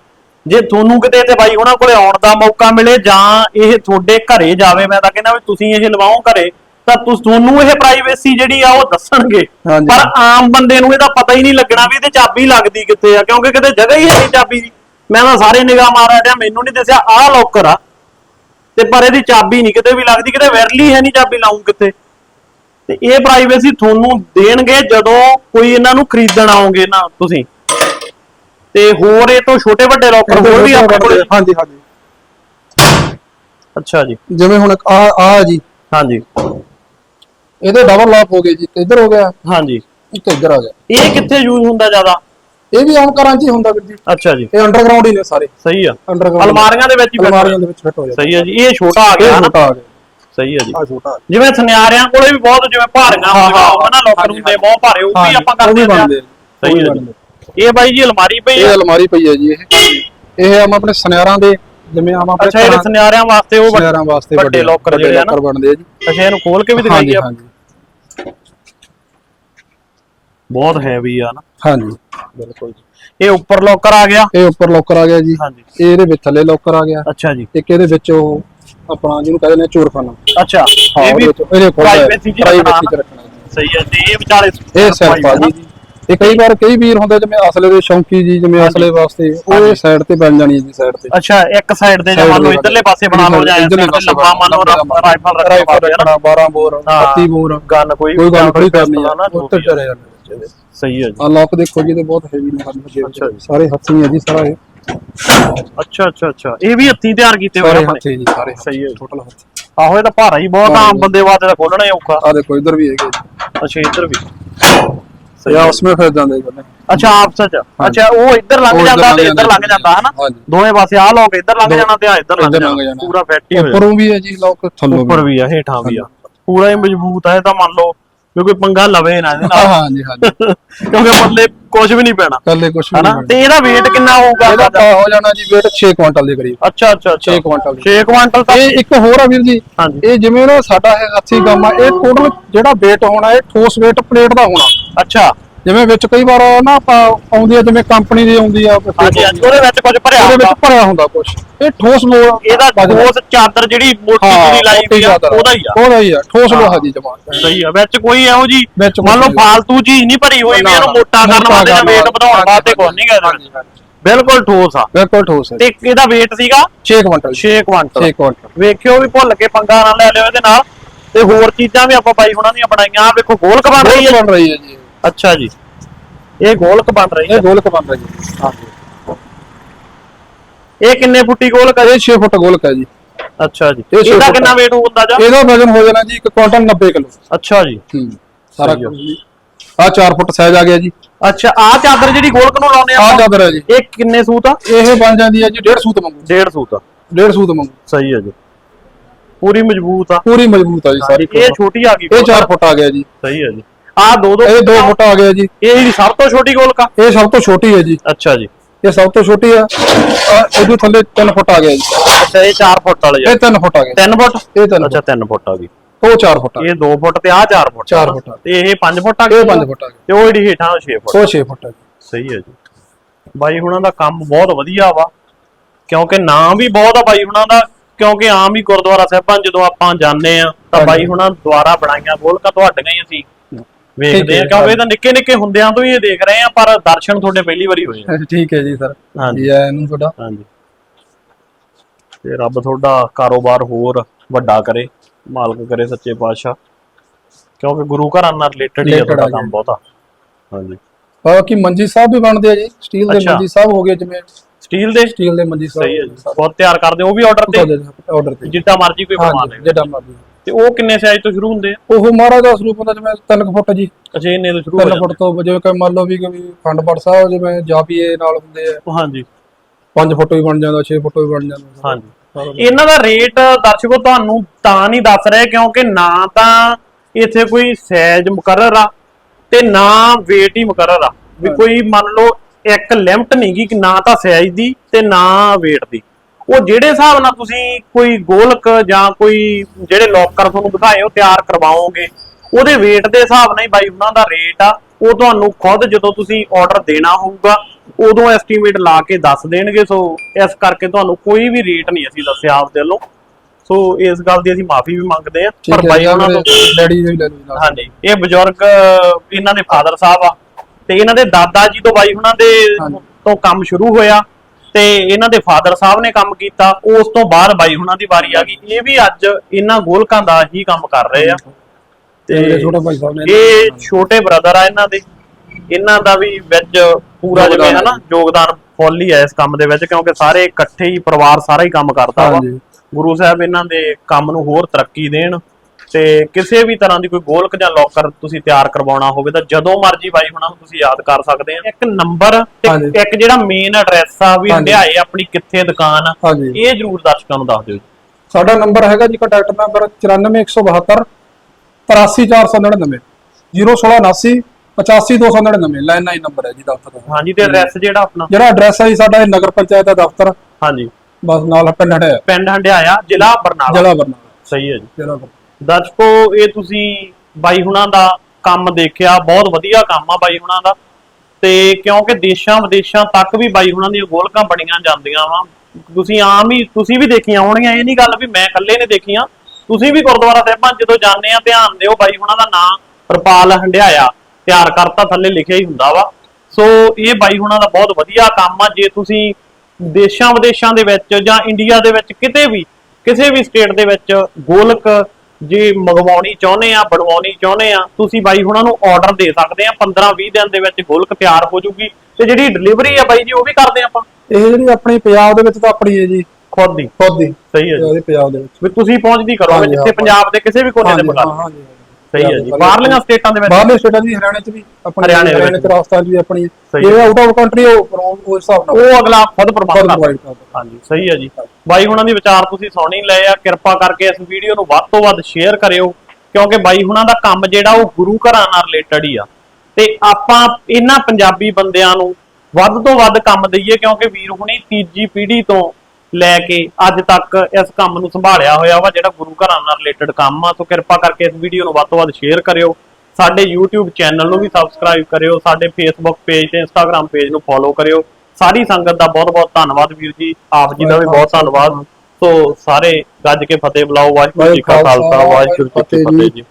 ਜੇ ਤੁਹਾਨੂੰ ਕਿਤੇ ਇੱਥੇ ਬਾਈ ਉਹਨਾਂ ਕੋਲੇ ਆਉਣ ਦਾ ਮੌਕਾ ਮਿਲੇ ਜਾਂ ਇਹ ਤੁਹਾਡੇ ਘਰੇ ਜਾਵੇ ਮੈਂ ਤਾਂ ਕਹਿੰਦਾ ਵੀ ਤੁਸੀਂ ਇਹ ਲਵਾਓ ਘਰੇ। ਤਾਂ ਤੁਸ ਤੁਹਾਨੂੰ ਇਹ ਪ੍ਰਾਈਵੇਸੀ ਜਿਹੜੀ ਆ ਉਹ ਦੱਸਣਗੇ। ਹਾਂਜੀ। ਪਰ ਆਮ ਬੰਦੇ ਨੂੰ ਇਹਦਾ ਪਤਾ ਹੀ ਨਹੀਂ ਲੱਗਣਾ ਵੀ ਇਹਦੇ ਚਾਬੀ ਲੱਗਦੀ ਕਿੱਥੇ ਆ ਕਿਉਂਕਿ ਕਿਤੇ ਜਗ੍ਹਾ ਹੀ ਹੈ ਨਹੀਂ ਚਾਬੀ ਦੀ। ਮੈਂ ਤਾਂ ਸਾਰੇ ਨਿਗਾਹ ਮਾਰਿਆ ਰਿਹਾ ਮੈਨੂੰ ਨਹੀਂ ਦੱਸਿਆ ਆਹ ਲੋਕਰ ਆ। ਤੇ ਪਰ ਇਹਦੀ ਚਾਬੀ ਨਹੀਂ ਕਿਤੇ ਵੀ ਲੱਗਦੀ ਕਿਤੇ ਵਿਰਲੀ ਹੈ ਨਹੀਂ ਚਾਬੀ ਲਾਉਂ ਕਿੱਥੇ। ਤੇ ਇਹ ਪ੍ਰਾਈਵੇਸੀ ਤੁਹਾਨੂੰ ਦੇਣਗੇ ਜਦੋਂ ਕੋਈ ਇਹਨਾਂ ਨੂੰ ਖਰੀਦਣ ਆਓਗੇ ਨਾ ਤੁਸੀਂ। ਤੇ ਹੋਰ ਇਹ ਤੋਂ ਛੋਟੇ ਵੱਡੇ ਲੋਕਰ ਹੋਰ ਵੀ ਆਪਣੇ ਕੋਲ? ਹਾਂਜੀ ਹਾਂਜੀ। ਅੱਛਾ ਜੀ। ਜਿਵੇਂ ਹੁਣ ਆ ਆ ਜੀ। ਹਾਂਜੀ। ਇਹਦੇ ਡਬਲ ਲੌਕ ਹੋ ਗਏ ਜੀ ਇੱਕ ਇੱਧਰ ਹੋ ਗਿਆ। ਹਾਂਜੀ। ਇੱਕ ਇੱਧਰ ਆ ਗਿਆ। ਇਹ ਕਿੱਥੇ ਯੂਜ਼ ਹੁੰਦਾ ਜ਼ਿਆਦਾ? ਇਹ ਵੀ ਆਨ ਕਰਾਂ ਚ ਹੀ ਹੁੰਦਾ ਵੀਰ ਜੀ। ਅੱਛਾ ਜੀ। ਇਹ ਅੰਡਰਗਰਾਉਂਡ ਹੀ ਨੇ ਸਾਰੇ। ਸਹੀ ਆ। ਅੰਡਰਗਰਾਉਂਡ ਅਲਮਾਰੀਆਂ ਦੇ ਵਿੱਚ ਹੀ ਅਲਮਾਰੀਆਂ ਦੇ ਵਿੱਚ ਫਿੱਟ ਹੋ ਜਾਂਦਾ। ਸਹੀ ਹੈ ਜੀ। ਇਹ ਛੋਟਾ ਆ ਇਹ ਗਿਆ ਨਾ। ਛੋਟਾ ਆ ਗਿਆ। ਸਹੀ ਹੈ ਜੀ। ਆ ਛੋਟਾ ਆ। ਜਿਵੇਂ ਸੁਨਿਆਰਿਆਂ ਕੋਲੇ ਵੀ ਬਹੁਤ ਜਿਵੇਂ ਭਾਰੀਆਂ ਹੁੰਦੀਆਂ ਨਾ ਲੋਕਰ ਹੁੰਦੇ ਬਹੁਤ ਭਾਰੇ ਉਹ ਵੀ ਆਪਾਂ ਕਰਦੇ ਆ। ਸਹੀ ਬਣਦੇ ਜੀ ਇਹ ਬਾਈ ਜੀ ਅਲਮਾਰੀ ਪਈ ਇਹ ਆ ਅਲਮਾਰੀ ਪਈ ਹੈ ਜੀ ਇਹ। ਇਹ ਆਮ ਆਪਣੇ ਸੁਨਿਆਰਾਂ ਦੇ ਜਿਵੇਂ ਆਮ ਆਪਣੇ ਅੱਛਾ ਘਰਾਂ- ਸੁਨਿਆਰਿਆਂ ਵਾਸਤੇ ਉਹ ਵੱਡੇ- ਸੁਨਿਆਰਾਂ ਵਾਸਤੇ ਵੱਡੇ ਲੋਕਰ ਜਿਹੜੇ ਆ ਨਾ। ਲੋਕਰ ਬਣਦੇ ਆ ਜੀ। ਅੱਛਾ ਇਹਨੂੰ ਖੋਲ ਕੇ ਵੀ ਦਿਖਾਈਏ। ਹਾਂਜੀ। ਬਹੁਤ ਹੈਵੀ ਆ ਨਾ। ਹਾਂਜੀ। ਬਿਲਕੁਲ ਜੀ। ਇਹ ਉੱਪਰ ਲੋਕਰ ਆ ਗਿਆ? ਇਹ ਉੱਪਰ ਲੋਕਰ ਆ ਗਿਆ ਜੀ। ਹਾਂਜੀ। ਇਹ ਇਹਦੇ ਵਿੱਚ ਥੱਲੇ ਲੋਕਰ ਆ ਗਿਆ। ਅੱਛਾ ਜੀ। ਇੱਕ ਇਹਦੇ ਵਿੱਚ ਉਹ ਆਪਣਾ ਜਿਹਨੂੰ ਕਹਿੰਦੇ ਨੇ ਚੋਰਖਾਨਾ ਅੱਛਾ। ਇਹ ਵੀ ਇਹਦੇ ਕੋਲ ਪ੍ਰਾਈਵੇਸੀ ਚ ਰੱਖਣਾ। ਸਹੀ ਹੈ ਤੇ ਇਹ ਵਿਚਾਲੇ ਇਹ ਸਿਰਫ ਆ ਜੀ ਇਹ ਕਈ ਵਾਰ ਕਈ ਵੀਰ ਹੁੰਦੇ ਜਿਵੇਂ ਅਸਲੇ ਦੇ ਸ਼ੌਂਕੀ ਜੀ ਜਿਵੇਂ ਅਸਲੇ ਵਾਸਤੇ ਉਹ ਸਾਈਡ ਤੇ ਬਣ ਜਾਣੀ ਹੈ ਜੀ ਸਾਈਡ ਤੇ। ਅੱਛਾ ਇੱਕ ਸਾਈਡ ਤੇ ਜਾਂ ਮੰਨ ਲਓ ਇਧਰਲੇ ਪਾਸੇ ਬਣਾ ਲਓ ਜਾਂ ਇੱਧਰਲੇ ਇੱਧਰਲੇ ਲੰਬਾ ਮੰਨ ਲਓ। ਰਾਈਫਲ ਰੱਖਣਾ ਰਾਈਫਲ ਹੋਵੇ ਨਾ ਰੱਖਣਾ 12 ਬੋਰ ਹਾਂ। 32 ਬੋਰ। ਗਨ ਕੋਈ ਕੋਈ ਗੱਲ ਖੜੀ ਕਰਨੀ ਆ ਉੱਤੇ। ਚਲੇ ਜਾਂਦੇ। ਵਿੱਚ ਸਹੀ ਹੈ ਜੀ। ਆ ਲੋਕ ਦੇਖੋ ਜੀ ਤੇ ਬਹੁਤ ਹੈਵੀ ਨੇ ਲੱਗੇ ਅੱਛਾ ਜੀ। ਸਾਰੇ ਹੱਥੀਂ ਹੈ ਜੀ ਸਾਰਾ ਇਹ। ਅੱਛਾ ਅੱਛਾ ਅੱਛਾ। ਇਹ ਵੀ ਹੱਥੀਂ ਤਿਆਰ ਕੀਤੇ ਹੋਏ ਸਾਰੇ ਆਪਣੇ? ਹੱਥੀ ਜੀ ਸਾਰੇ ਸਹੀ ਹੈ। ਟੋਟਲ ਹੱਥ। ਆਹੋ ਇਹ ਤਾਂ ਭਾਰਾ ਹੀ ਬਹੁਤ ਆਮ ਬੰਦੇ ਵਾਸਤੇ ਤਾਂ ਖੋਲਣਾ ਹੀ ਔਖਾ। ਆ ਦੇਖੋ ਇਧਰ ਵੀ ਹੈਗੇ ਜੀ। ਅੱਛਾ ਇੱਧਰ ਵੀ। ਇਹ ਉਸਮੇ ਫਿਰ ਜਾਂਦੇ ਜੀ ਅੱਛਾ ਆਪਸ ਚ ਅੱਛਾ ਉਹ ਇੱਧਰ ਲੰਘ ਉਹ ਇੱਧਰ ਜਾਂਦਾ ਤੇ ਲੰਘ ਇੱਧਰ ਲੰਘ ਜਾਂਦਾ ਹਨਾ? ਹਾਂਜੀ। ਦੋਵੇਂ ਪਾਸੇ ਆਹ ਲੋਕ ਇੱਧਰ ਲੰਘ ਦੋ- ਜਾਣਾ ਤੇ ਆ ਇੱਧਰ ਲੰਘ ਇੱਧਰ ਲੰਘ ਜਾਣਾ ਜਾਣਾ। ਪੂਰਾ ਫੈਟ ਹੀ ਜਾਣਾ ਉੱਪਰੋਂ ਵੀ ਹੈ ਜੀ ਲੋਕ ਥੱਲੋਂ ਉੱਪਰ ਵੀ ਆ ਹੇਠਾਂ ਵੀ ਆ। ਪੂਰਾ ਹੀ ਮਜ਼ਬੂਤ ਹੈ ਇਹ ਤਾਂ ਮੰਨ ਲਓ ਵੀ ਕੋਈ ਪੰਗਾ ਲਵੇ ਨਾ ਇਹਦੇ ਨਾਲ। ਹਾਂ ਜੀ ਹਾਂਜੀ। ਕਿਉਂਕਿ ਬੰਦੇ ਕੁਝ ਵੀ ਨਹੀਂ ਪੈਣਾ। ਕੱਲੇ ਕੁਛ ਵੀ ਹਨਾ? ਨਹੀਂ ਤੇ ਇਹਦਾ weight ਕਿੰਨਾ ਹੋਊਗਾ? ਇਹਦਾ ਭਾਅ ਹੋ ਜਾਣਾ ਜੀ weight 6 ਕੁਇੰਟਲ ਦੇ ਕਰੀਬ। ਅੱਛਾ ਅੱਛਾ ਅੱਛਾ। 6 ਕੁਇੰਟਲ ਦੀ 6 ਕੁਆਂਟਲ ਤਾਂ ਇਹ ਇੱਕ ਹੋਰ ਆ ਵੀਰ ਜੀ ਹਾਂਜੀ। ਇਹ ਜਿਵੇਂ ਨਾ ਸਾਡਾ ਇਹ ਹੱਥੀ ਕੰਮ ਆ ਇਹ ਟੋਟਲ ਜਿਹੜਾ weight ਹੋਣਾ ਇਹ ਠੋਸ weight ਪਲੇਟ ਦਾ ਹੋਣਾ। ਅੱਛਾ। ਜਿਵੇਂ ਵਿੱਚ ਕਈ ਵਾਰ ਨਾ ਆਪਾਂ ਆਉਂਦੀ ਆ ਜਿਵੇਂ ਕੰਪਨੀ ਦੀ ਆਉਂਦੀ ਆ plate ਹਾਂਜੀ ਹਾਂਜੀ ਉਹਦੇ ਵਿੱਚ ਕੁਝ ਭਰਿਆ ਉਹਦੇ ਹੁੰਦਾ। ਵਿੱਚ ਭਰਿਆ ਹੁੰਦਾ ਕੁਝ ਇਹ ਠੋਸ ਲੋਹਾ ਇਹਦਾ ਠੋਸ ਚਾਦਰ ਜਿਹੜੀ ਮੋਟੀ ਹਾਂ, ਜਿਹੜੀ ਲਾਈ ਹੋਈ ਆ। ਉਹਦਾ ਹੀ ਆ। ਉਹਦਾ ਹੀ ਆ। ਠੋਸ। ਲੋਹਾ ਦੀ ਜਮਾ ਸਹੀ ਆ। ਵਿੱਚ ਕੋਈ ਇਹੋ ਜੀ ਮੰਨ ਲਓ। ਫਾਲਤੂ ਚੀਜ਼ ਨਹੀਂ ਭਰੀ ਹੋਈ ਵੀ ਇਹਨੂੰ ਮੋਟਾ ਕਰਨ ਵਾਸਤੇ ਜਾਂ ਕਰਨ weight ਵਧਾਉਣ ਹਾਂਜੀ, ਵਾਸਤੇ ਕੋਈ ਨਹੀਂ ਹਾਂਜੀ, ਕਰਦਾ ਹਾਂਜੀ। ਬਿਲਕੁਲ ਠੋਸ ਆ। ਬਿਲਕੁਲ ਠੋਸ ਹੈ। ਤੇ ਇਹਦਾ weight ਸੀਗਾ 6 ਕੁਇੰਟਲ। 6 quintal 6 quintal. ਵੇਖਿਓ ਵੀ ਭੁੱਲ ਕੇ ਪੰਗਾ ਨਾ ਲੈ ਲਿਓ ਇਹਦੇ ਨਾਲ। ਤੇ ਹੋਰ ਚੀਜ਼ਾਂ ਵੀ ਆਪਾਂ ਬਾਈ ਹੁਣਾਂ ਦੀਆਂ ਬਣਾਈਆਂ। ਆ ਵੇਖੋ ਹੈ। ਬਣ ਰਹੀ ਹੈ ਜੀ। ਅੱਛਾ ਜੀ। ਇਹ ਗੋਲਕ ਬਣ ਰਹੀ ਹੈ। ਇਹ ਗੋਲਕ ਬਣ ਰਹੀ ਹੈ ਹਾਂਜੀ। ਇਹ ਕਿੰਨੇ ਫੁੱਟੀ ਗੋਲਕ ਹੈ? ਇਹ 6 ਫੁੱਟ ਗੋਲਕ ਹੈ ਜੀ। ਅੱਛਾ ਜੀ। ਇਹ ਛੇ ਇਹਦਾ ਫੁੱਟ। ਕਿੰਨਾ weight ਹੋਊਗਾ ਜਾ? ਇਹਦਾ ਵਜ਼ਨ ਹੋ ਜਾਣਾ ਜੀ 1 ਕੁਇੰਟਲ 90 ਕਿਲੋ। ਅੱਛਾ ਜੀ। ਹੂੰ। ਸਾਰਾ ਸਹੀ ਆ। ਕੁਝ ਜੀ। ਆ 4 ਫੁੱਟ ਸਾਈਜ਼ ਆ ਗਿਆ ਜੀ। ਅੱਛਾ ਆ ਚਾਦਰ ਜਿਹੜੀ ਗੋਲਕ ਨੂੰ ਲਾਉਨੇ ਆ ਚਾਦਰ ਹੈ ਜੀ। ਇਹ ਕਿੰਨੇ ਸੂਤ ਆ? ਇਹ ਬਣ ਜਾਂਦੀ ਹੈ ਜੀ 1.5 ਸੂਤ ਮੰਗੂ 1.5 ਸੂਤ ਆ। 1.5 ਸੂਤ ਮੰਗੂ ਸਹੀ ਹੈ ਜੀ। ਪੂਰੀ ਮਜ਼ਬੂਤ ਆ। ਪੂਰੀ ਮਜ਼ਬੂਤ ਆ ਜੀ ਸਾਰੀ ਇਹ ਛੋਟੀ ਆ ਗਈ। ਇਹ 4 ਫੁੱਟ ਆ ਗਿਆ ਜੀ। ਸਹੀ ਹੈ ਜੀ। ਆ ਦੋ ਦੋ ਇਹ 2 ਫੁੱਟ। ਆ ਗਿਆ ਜੀ। ਇਹ ਜਿਹੜੀ ਸਭ ਤੋਂ ਛੋਟੀ ਗੋਲਕ ਇਹ ਸਭ ਤੋਂ ਛੋਟੀ ਹੈ ਜੀ। ਅੱਛਾ ਜੀ। ਇਹ ਸਭ ਤੋਂ ਛੋਟੀ ਆ। ਇਹਦੇ ਥੱਲੇ 3 ਫੁੱਟ ਆ ਗਿਆ ਜੀ। ਅੱਛਾ ਇਹ 4 ਫੁੱਟ ਵਾਲੀ ਇਹ 3 ਫੁੱਟ ਆ ਗਿਆ 3 ਫੁੱਟ? ਇਹ 3 ਅੱਛਾ 3 ਫੁੱਟ ਆ ਗਈ। ਉਹ 4 ਫੁੱਟ ਆ ਗਿਆ ਇਹ 2 ਫੁੱਟ ਤੇ ਆ 4 ਫੁੱਟ ਚਾਰ ਆ। ਫੁੱਟ ਆ। ਤੇ ਇਹ 5 ਫੁੱਟ ਆ ਗਈ ਇਹ 5 ਫੁੱਟ ਆ ਗਿਆ ਤੇ ਉਹ ਜਿਹੜੀ ਹੇਠਾਂ ਉਹ 6 ਫੁੱਟ ਉਹ 6 ਫੁੱਟ ਆ ਜੀ ਸਹੀ ਹੈ ਜੀ। ਬਾਈ ਹੁਣਾਂ ਦਾ ਕੰਮ ਬਹੁਤ ਵਧੀਆ ਵਾ। ਕਿਉਂਕਿ ਨਾਮ ਵੀ ਬਹੁਤ ਆ ਬਾਈ ਹੁਣਾਂ ਦਾ। ਕਿਉਂਕਿ ਆਮ ਹੀ ਗੁਰਦੁਆਰਾ ਸਾਹਿਬਾਂ ਜਦੋਂ ਆਪਾਂ ਜਾਂਦੇ ਆ ਤਾਂ। ਬਾਈ ਹੁਣਾਂ ਦੁਆਰਾ ਬਣਾਈਆਂ ਗੋਲਕਾਂ ਤੁਹਾਡੀਆਂ ਹੀ ਅਸੀਂ ਵੇਖਦੇ ਆ ਹੈ, ਕਿਉਂਕਿ ਇਹ ਤਾਂ ਨਿੱਕੇ ਨਿੱਕੇ ਹੁੰਦਿਆਂ ਤੋਂ ਹੀ ਇਹ ਦੇਖ ਰਹੇ ਆ ਪਰ ਦਰਸ਼ਨ ਤੁਹਾਡੇ ਪਹਿਲੀ ਵਾਰੀ ਹੋਏ ਆ। *laughs* ਠੀਕ ਹੈ ਜੀ ਸਰ ਹਾਂਜੀ। ਜੀ ਆਇਆਂ ਨੂੰ ਤੁਹਾਡਾ? ਹਾਂਜੀ। ਤੇ ਰੱਬ ਤੁਹਾਡਾ ਕਾਰੋਬਾਰ ਹੋਰ ਵੱਡਾ ਕਰੇ ਮਾਲਕ ਕਰੇ ਸੱਚੇ ਪਾਤਸ਼ਾਹ। ਕਿਉਂਕਿ ਗੁਰੂ ਘਰਾਂ ਨਾਲ ਰਿਲੇਟਡ ਹੀ ਆ Related ਤੁਹਾਡਾ ਆ ਕੰਮ ਜੀ। ਬਹੁਤਾ ਹਾਂਜੀ। ਬਾਕੀ ਮੰਜੀ ਸਾਹਿਬ ਵੀ ਬਣਦੇ ਆ ਜੀ? ਸਟੀਲ ਦੇ ਅੱਛਾ। ਮੰਜੀ ਸਾਹਿਬ ਹੋ ਗਏ ਜਿਵੇਂ। ਸਟੀਲ ਦੇ? ਸਟੀਲ ਦੇ ਮੰਜੀ ਸਾਹਿਬ। ਸਹੀ ਹੈ ਜੀ। ਬਹੁਤ ਤਿਆਰ ਕਰਦੇ ਉਹ ਵੀ ਆਰਡਰ ਤੇ? ਆਰਡਰ ਤੇ। ਜਿੱਦਾਂ ਮਰਜ਼ੀ ਕੋਈ ਹਾਂਜੀ ਲੇ ਜਿਹੜਾ ਮਰਜ਼ੀ। ਤੇ ਉਹ ਕਿੰਨੇ ਸਾਈਜ਼ ਤੋਂ ਸ਼ੁਰੂ ਹੁੰਦੇ ਆ? ਉਹ ਮਹਾਰਾਜ ਦਾ ਸਰੂਪ ਹੁੰਦਾ ਜਿਵੇਂ 3 ਫੁੱਟ ਜੀ। ਅੱਛਾ ਇੰਨੇ ਤੋਂ ਸ਼ੁਰੂ ਹੋ 3 ਜਾਂਦੇ। ਫੁੱਟ ਤੋਂ ਜਿਵੇਂ ਕਿ ਮੰਨ ਲਓ ਵੀ ਕੋਈ ਖੰਡ ਪੜ ਸਾਹਿਬ ਜਿਵੇਂ ਜਾਪੀਏ ਨਾਲ ਹੁੰਦੇ ਆ। ਹਾਂਜੀ। 5 ਫੁੱਟ ਵੀ ਬਣ ਜਾਂਦਾ 6 ਫੁੱਟ ਵੀ ਬਣ ਜਾਂਦਾ। ਹਾਂਜੀ। ਇਹਨਾਂ ਦਾ ਰੇਟ ਦਰਸ਼ਕੋ ਤੁਹਾਨੂੰ ਤਾਂ ਨਹੀਂ ਦੱਸ ਰਹੇ ਕਿਉਂਕਿ ਨਾ ਤਾਂ ਇੱਥੇ ਕੋਈ ਸਾਈਜ਼ ਮੁਕਰਰ ਆ ਤੇ ਨਾ weight ਹੀ ਮੁਕਰਰ ਆ। ਵੀ ਕੋਈ ਮੰਨ ਲਓ ਇੱਕ ਲਿਮਟ ਨਹੀਂਗੀ ਕਿ ਨਾ ਤਾਂ ਸਾਈਜ਼ ਦੀ ਤੇ ਨਾ weight ਦੀ। ਉਹ ਜਿਹੜੇ ਹਿਸਾਬ ਨਾਲ ਤੁਸੀਂ ਕੋਈ ਗੋਲਕ ਜਾਂ ਕੋਈ ਜਿਹੜੇ ਲੋਕਰ ਤੁਹਾਨੂੰ ਦਿਖਾਏ ਉਹ ਤਿਆਰ ਕਰਵਾਓਗੇ ਉਹਦੇ weight ਦੇ ਹਿਸਾਬ ਨਾਲ ਹੀ ਬਾਈ ਉਹਨਾਂ ਦਾ ਰੇਟ ਆ ਉਹ ਤੁਹਾਨੂੰ ਖੁਦ ਜਦੋਂ ਤੁਸੀਂ ਆਰਡਰ ਦੇਣਾ ਹੋਊਗਾ ਉਦੋਂ ਐਸਟੀਮੇਟ ਲਾ ਕੇ ਦੱਸ ਦੇਣਗੇ ਸੋ ਇਸ ਕਰਕੇ ਤੁਹਾਨੂੰ ਕੋਈ ਵੀ ਰੇਟ ਨਹੀਂ ਅਸੀਂ ਦੱਸਿਆ ਆਪਦੇ ਵੱਲੋਂ ਸੋ ਇਸ ਗੱਲ ਦੀ ਅਸੀਂ ਮਾਫੀ ਵੀ ਮੰਗਦੇ ਆ ਪਰ ਬਾਈ ਉਹਨਾਂ ਤੋਂ ਡੈਡੀ ਦੇ ਵੀ ਲੈ ਲਓ ਹਾਂਜੀ ਇਹ ਬਜ਼ੁਰਗ ਇਹਨਾਂ ਦੇ ਫਾਦਰ ਸਾਹਿਬ ਆ ਤੇ ਇਹਨਾਂ ਦੇ ਦਾਦਾ ਜੀ ਤੋਂ ਬਾਈ ਉਹਨਾਂ ਦੇ। ਤੋਂ ਕੰਮ ਸ਼ੁਰੂ ਹੋਇਆ ਤੇ ਇਹਨਾਂ ਦੇ ਫਾਦਰ ਸਾਹਿਬ ਨੇ ਕੰਮ ਕੀਤਾ ਉਸ ਤੋਂ ਬਾਅਦ ਬਾਈ ਉਹਨਾਂ ਦੀ ਵਾਰੀ ਆ ਗਈ। ਇਹ ਵੀ ਅੱਜ ਇਹਨਾਂ ਗੋਲਕਾਂ ਦਾ ਹੀ ਕੰਮ ਕਰ ਰਹੇ ਆ। ਤੇ ਮੇਰੇ ਤੇ ਛੋਟੇ ਭਾਈ ਸਾਹਿਬ ਨੇ। ਇਹ ਛੋਟੇ ਬ੍ਰਦਰ ਆ ਇਹਨਾਂ ਦੇ। ਇਹਨਾਂ ਦਾ ਵੀ ਵਿੱਚ ਪੂਰਾ ਜਿਵੇਂ ਯੋਗਦਾਨ। ਹਨਾ ਯੋਗਦਾਨ ਫੁੱਲ ਹੀ ਹੈ ਇਸ ਕੰਮ ਦੇ ਵਿੱਚ ਕਿਉਂਕਿ ਸਾਰੇ ਇਕੱਠੇ ਹੀ ਪਰਿਵਾਰ ਸਾਰਾ ਹੀ ਕੰਮ ਕਰਦਾ ਵਾ। ਗੁਰੂ ਸਾਹਿਬ ਇਹਨਾਂ ਦੇ ਕੰਮ ਨੂੰ ਹੋਰ ਤਰੱਕੀ ਦੇਣ ਤੇ ਕਿਸੇ ਵੀ ਤਰ੍ਹਾਂ ਦੀ ਕੋਈ ਗੋਲਕ ਜਾਂ ਲੋਕਰ ਤੁਸੀਂ ਤਿਆਰ ਕਰਵਾਉਣਾ ਹੋਵੇ ਤਾਂ ਜਦੋਂ ਮਰਜ਼ੀ ਬਾਈ ਹੁਣਾਂ ਨੂੰ ਤੁਸੀਂ ਯਾਦ ਕਰ ਸਕਦੇ ਆ। ਇੱਕ ਨੰਬਰ ਤੇ। ਇੱਕ ਜਿਹੜਾ ਮੇਨ ਐਡਰੈਸ ਆ ਵੀ। ਹੰਡਿਆਏ ਆਪਣੀ ਕਿੱਥੇ ਦੁਕਾਨ ਆ ਇਹ ਜਰੂਰ ਦਰਸ਼ਕਾਂ ਨੂੰ ਦੱਸ ਦਿਓ। ਸਾਡਾ ਨੰਬਰ ਹੈਗਾ ਜੀ ਕੰਟੈਕਟ ਨੰਬਰ 94172 83499 01679 85299 ਲਾਈਨ ਨਾਈ ਨੰਬਰ ਹੈ ਜੀ ਦਫ਼ਤਰ। ਦਾ ਹਾਂਜੀ ਤੇ ਐਡਰੈਸ ਜਿਹੜਾ ਆਪਣਾ? ਜਿਹੜਾ ਐਡਰੈਸ ਹੈ ਜੀ ਸਾਡਾ ਇਹ ਨਗਰ ਪੰਚਾਇਤ ਦਾ ਦਫ਼ਤਰ। ਹਾਂਜੀ। ਬਸ ਨਾਲ ਪਿੰਡ ਹੈ ਪਿੰਡ ਹੰਡਿਆਇਆ ਜ਼ਿਲ੍ਹਾ ਬਰਨਾਲਾ। ਜ਼ਿਲ੍ਹਾ ਬਰਨਾਲਾ। ਸਹੀ ਹੈ ਜੀ। ਜ਼ਿਲ੍ਹਾ ਬਰਨਾਲਾ। ਦਰਸ਼ਕੋ, ਇਹ ਤੁਸੀਂ ਬਾਈ ਹੁਣਾਂ ਦਾ ਕੰਮ ਦੇਖਿਆ, ਬਹੁਤ ਵਧੀਆ ਕੰਮ ਆ ਬਾਈ ਹੁਣਾਂ ਦਾ। ਤੇ ਕਿਉਂਕਿ ਦੇਸ਼ਾਂ ਵਿਦੇਸ਼ਾਂ ਤੱਕ ਵੀ ਬਾਈ ਹੁਣਾਂ ਦੀਆਂ ਗੋਲਕਾਂ ਬਣੀਆਂ ਜਾਂਦੀਆਂ ਵਾ। ਤੁਸੀਂ ਆਮ ਹੀ, ਤੁਸੀਂ ਵੀ ਦੇਖੀਆਂ ਹੋਣੀਆਂ ਇਹ ਨਹੀਂ ਗੱਲ ਵੀ ਮੈਂ ਇਕੱਲੇ ਨੇ ਦੇਖੀਆਂ। ਤੁਸੀਂ ਵੀ ਗੁਰਦੁਆਰਾ ਸਾਹਿਬਾਂ ਜਦੋਂ ਜਾਂਦੇ ਆ, ਧਿਆਨ ਦਿਓ ਬਾਈ ਹੁਣਾਂ ਦਾ ਨਾਂ ਹਰਪਾਲ ਹੰਡਿਆਇਆ, ਤਿਆਰ ਕਰਤਾ, ਥੱਲੇ ਲਿਖਿਆ ਹੀ ਹੁੰਦਾ ਵਾ। ਸੋ ਇਹ ਬਾਈ ਹੁਣਾਂ ਦਾ ਬਹੁਤ ਵਧੀਆ ਕੰਮ ਆ, ਜੇ ਤੁਸੀਂ ਦੇਸ਼ਾਂ ਵਿਦੇਸ਼ਾਂ ਦੇ ਵਿੱਚ ਜਾਂ ਇੰਡੀਆ ਦੇ ਵਿੱਚ ਕਿਤੇ ਵੀ, ਕਿਸੇ ਵੀ ਸਟੇਟ ਦੇ ਵਿੱਚ ਗੋਲਕ ਜੇ ਮੰਗਵਾਉਣੀ ਚਾਹੁੰਦੇ ਆ ਬਣਵਾਉਣੀ ਚਾਹੁੰਦੇ ਆ ਤੁਸੀਂ ਬਾਈ ਹੁਣਾਂ ਨੂੰ ਆਰਡਰ ਦੇ ਸਕਦੇ ਆ 15-20 ਦਿਨ ਦੇ ਵਿੱਚ ਗੋਲਕ ਤਿਆਰ ਹੋ ਜੂਗੀ ਤੇ ਜਿਹੜੀ ਡਿਲੀਵਰੀ ਆ ਬਾਈ ਜੀ ਉਹ ਵੀ ਕਰਦੇ ਆਪਾਂ। ਇਹ ਜਿਹੜੀ ਆਪਣੀ ਪੰਜਾਬ ਦੇ ਵਿੱਚ ਤਾਂ ਆਪਣੀ ਹੈ ਜੀ। ਖੁਦ ਦੀ। ਖੁਦ ਦੀ। ਸਹੀ ਹੈ ਜੀ। ਪੰਜਾਬ ਦੇ ਵਿੱਚ। ਵੀ ਤੁਸੀਂ ਪਹੁੰਚਦੀ ਕਰੋਗੇ ਹਾਂਜੀ, ਜਿੱਥੇ। ਪੰਜਾਬ ਦੇ ਕਿਸੇ ਵੀ ਕੋਨੇ ਤੇ ਮੰਗਾ ਹਾਂ ਹਾਂਜੀ ਸਹੀ ਹੈ ਜੀ। ਬਾਹਰਲੀਆਂ ਸਟੇਟਾਂ ਦੇ ਵਿੱਚ। ਬਾਹਰਲੇ ਸਟੇਟਾਂ ਦੀ ਹਰਿਆਣੇ ਚ ਵੀ ਆਪਣੀ ਹਰਿਆਣੇ ਦੇ ਹਰਿਆਣੇ ਵਿੱਚ। ਤੇ ਰਾਜਸਥਾਨ ਚ ਵੀ ਆਪਣੀ। ਇਹ ਆਊਟ ਆਫ ਕੰਟਰੀ ਉਹ ਉਹ ਉਸ ਹਿਸਾਬ ਨਾਲ। ਉਹ ਅਗਲਾ ਖੁਦ ਪ੍ਰਬੰਧ ਕਰਦਾ। ਹਾਂਜੀ ਸਹੀ ਹੈ ਜੀ। ਬਾਈ ਹੁਣਾਂ ਦੀ ਵਿਚਾਰ ਤੁਸੀਂ ਸੁਣ ਲਏ ਆ ਕਿਰਪਾ ਕਰਕੇ ਇਸ ਵੀਡੀਓ ਨੂੰ ਵੱਧ ਤੋਂ ਵੱਧ ਸ਼ੇਅਰ ਕਰਿਓ। ਕਿਉਂਕਿ ਬਾਈ ਹੁਣਾਂ ਦਾ ਕੰਮ ਜਿਹੜਾ ਉਹ ਗੁਰੂ ਘਰਾਂ ਨਾਲ ਰਿਲੇਟਡ ਹੀ ਆ। ਤੇ ਆਪਾਂ ਇਹਨਾਂ ਪੰਜਾਬੀ ਬੰਦਿਆਂ ਨੂੰ ਵੱਧ ਤੋਂ ਵੱਧ ਕੰਮ ਦਈਏ ਕਿਉਂਕਿ ਵੀਰ ਹੁਣੀ ਤੀਜੀ ਪੀੜ੍ਹੀ ਤੋਂ ਲੈ ਕੇ ਅੱਜ ਤੱਕ ਇਸ ਕੰਮ ਨੂੰ ਸੰਭਾਲਿਆ ਹੋਇਆ ਵਾ ਜਿਹੜਾ ਗੁਰੂ ਘਰਾਂ ਨਾਲ ਰਿਲੇਟਡ ਕੰਮ ਆ। ਸੋ ਕਿਰਪਾ ਕਰਕੇ ਇਸ ਵੀਡੀਓ ਨੂੰ ਵੱਧ ਤੋਂ ਵੱਧ ਸ਼ੇਅਰ ਕਰਿਓ। ਸਾਡੇ YouTube ਚੈਨਲ ਨੂੰ ਵੀ ਸਬਸਕ੍ਰਾਈਬ ਕਰਿਓ। ਸਾਡੇ Facebook ਪੇਜ ਤੇ Instagram ਪੇਜ ਨੂੰ ਫੋਲੋ ਕਰਿਓ। ਸਾਰੀ ਸੰਗਤ ਦਾ ਬਹੁਤ-ਬਹੁਤ ਧੰਨਵਾਦ ਵੀਰ ਜੀ। ਆਪ ਜੀ ਦਾ ਵੀ ਬਹੁਤ ਧੰਨਵਾਦ। ਸੋ ਸਾਰੇ ਗੱਜ ਕੇ ਫਤਿਹ ਬੁਲਾਓ। ਵਾਹਿਗੁਰੂ ਜੀ ਕਾ ਖਾਲਸਾ ਵਾਹਿਗੁਰੂ ਜੀ ਕੀ ਫਤਿਹ ਜੀ।